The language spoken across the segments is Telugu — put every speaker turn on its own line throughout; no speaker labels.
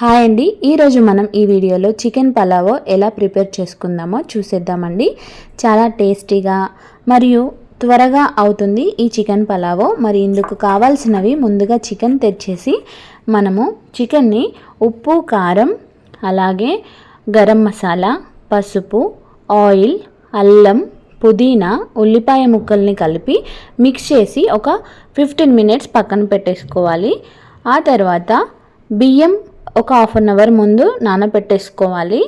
హాయ్ అండి. ఈరోజు మనం ఈ వీడియోలో చికెన్ పలావో ఎలా ప్రిపేర్ చేసుకుందామో చూసేద్దామండి. చాలా టేస్టీగా మరియు త్వరగా అవుతుంది ఈ చికెన్ పలావో. మరి ఇందుకు కావాల్సినవి ముందుగా చికెన్ తెచ్చేసి మనము చికెన్ని ఉప్పు కారం అలాగే గరం మసాలా పసుపు ఆయిల్ అల్లం పుదీనా ఉల్లిపాయ ముక్కల్ని కలిపి మిక్స్ చేసి ఒక ఫిఫ్టీన్ మినిట్స్ పక్కన పెట్టేసుకోవాలి. ఆ తర్వాత బియ్యం ఒక హాఫ్ అన్ అవర్ ముందు నానబెట్టేసుకోవాలి.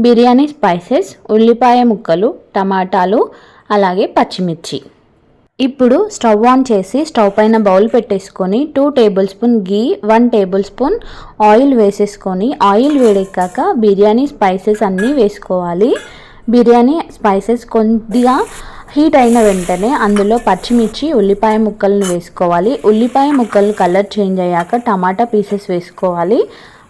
బిర్యానీ స్పైసెస్ ఉల్లిపాయ ముక్కలు టమాటాలు అలాగే పచ్చిమిర్చి. ఇప్పుడు స్టవ్ ఆన్ చేసి స్టవ్ పైన బౌల్ పెట్టేసుకొని two tablespoon ghee one tablespoon oil వేసేసుకొని ఆయిల్ వేడెక్కాక బిర్యానీ స్పైసెస్ అన్నీ వేసుకోవాలి. బిర్యానీ స్పైసెస్ కొద్దిగా హీట్ అయిన వెంటనే అందులో పచ్చిమిర్చి ఉల్లిపాయ ముక్కలను వేసుకోవాలి. ఉల్లిపాయ ముక్కలు కలర్ చేంజ్ అయ్యాక టమాటా పీసెస్ వేసుకోవాలి.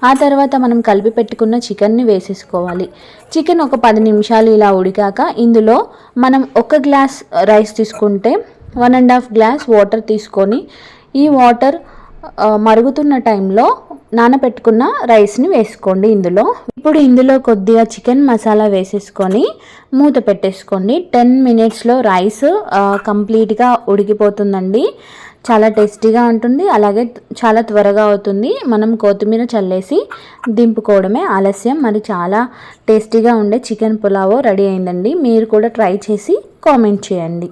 ఆ తర్వాత మనం కలిపి పెట్టుకున్న చికెన్ని వేసేసుకోవాలి. చికెన్ ఒక పది నిమిషాలు ఇలా ఉడికాక ఇందులో మనం ఒక గ్లాస్ రైస్ తీసుకుంటే one and half glass water తీసుకొని ఈ వాటర్ మరుగుతున్న టైంలో నానబెట్టుకున్న రైస్ని వేసుకోండి ఇందులో. ఇప్పుడు ఇందులో కొద్దిగా చికెన్ మసాలా వేసేసుకొని మూత పెట్టేసుకోండి. టెన్ మినిట్స్లో రైస్ కంప్లీట్గా ఉడికిపోతుందండి. చాలా టేస్టీగా ఉంటుంది. అలాగే చాలా త్వరగా అవుతుంది. మనం కొత్తిమీర చల్లేసి దింపుకోవడమే ఆలస్యం. మరి చాలా టేస్టీగా ఉండే చికెన్ పులావో రెడీ అయిందండి. మీరు కూడా ట్రై చేసి కామెంట్ చేయండి.